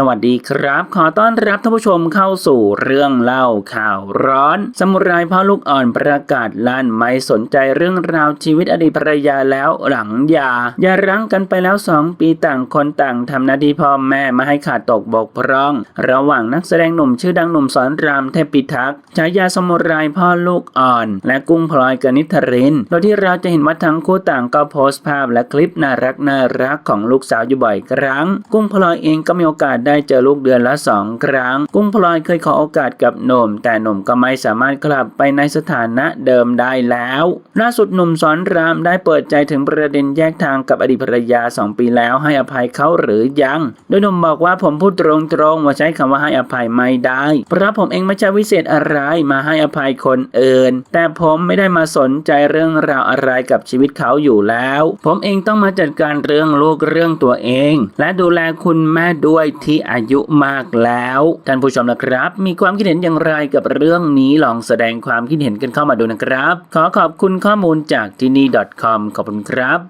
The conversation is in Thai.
สวัสดีครับ ขอต้อนรับท่านผู้ชมเข้าสู่เรื่องเล่าข่าวร้อนสมุไรพ่อลูกอ่อนประกาศลั่นไม่สนใจเรื่องราวชีวิตอดีตภรรยาแล้วหลังยาอย่าร้างกันไปแล้วสองปีต่างคนต่างทำหน้าที่พ่อแม่ไม่ให้ขาดตกบกพร่อง ระหว่างนักแสดงหนุ่มชื่อดังหนุ่มสอนรามเทพิทักษ์ฉายาสมุไรพ่อลูกอ่อน และกุ้งพลอยกนิษฐรินโดยที่เราจะเห็นว่าทั้งคู่ต่างก็โพสต์ภาพและคลิปน่ารักน่ารักของลูกสาวอยู่บ่อยครั้ง กุ้งพลอยเองก็มีโอกาสได้เจอลูกเดือนละสองครั้ง กุ้งพลอยเคยขอโอกาสกับหนุ่ม แต่หนุ่มก็ไม่สามารถกลับไปในสถานะเดิมได้แล้วล่าสุดหนุ่มสอนรามได้เปิดใจถึงประเด็นแยกทางกับอดีตภรรยา 2 ปีแล้วให้อภัยเขาหรือยัง โดยหนุ่มบอกว่าผมพูดตรงๆว่าใช้คำว่าให้อภัยไม่ได้ เพราะผมเองไม่ใช่วิเศษอะไรมาให้อภัยคนอื่น แต่ผมไม่ได้มาสนใจเรื่องราวอะไรกับชีวิตเขาอยู่แล้ว ผมเองต้องมาจัดการเรื่องลูกเรื่องตัวเอง และดูแลคุณแม่ด้วยที่อายุมากแล้วท่านผู้ชมนะครับ มีความคิดเห็นอย่างไรกับเรื่องนี้ลองแสดงความคิดเห็นกันเข้ามาดูนะครับ ขอขอบคุณข้อมูลจากที่นี่ .com ขอบคุณครับ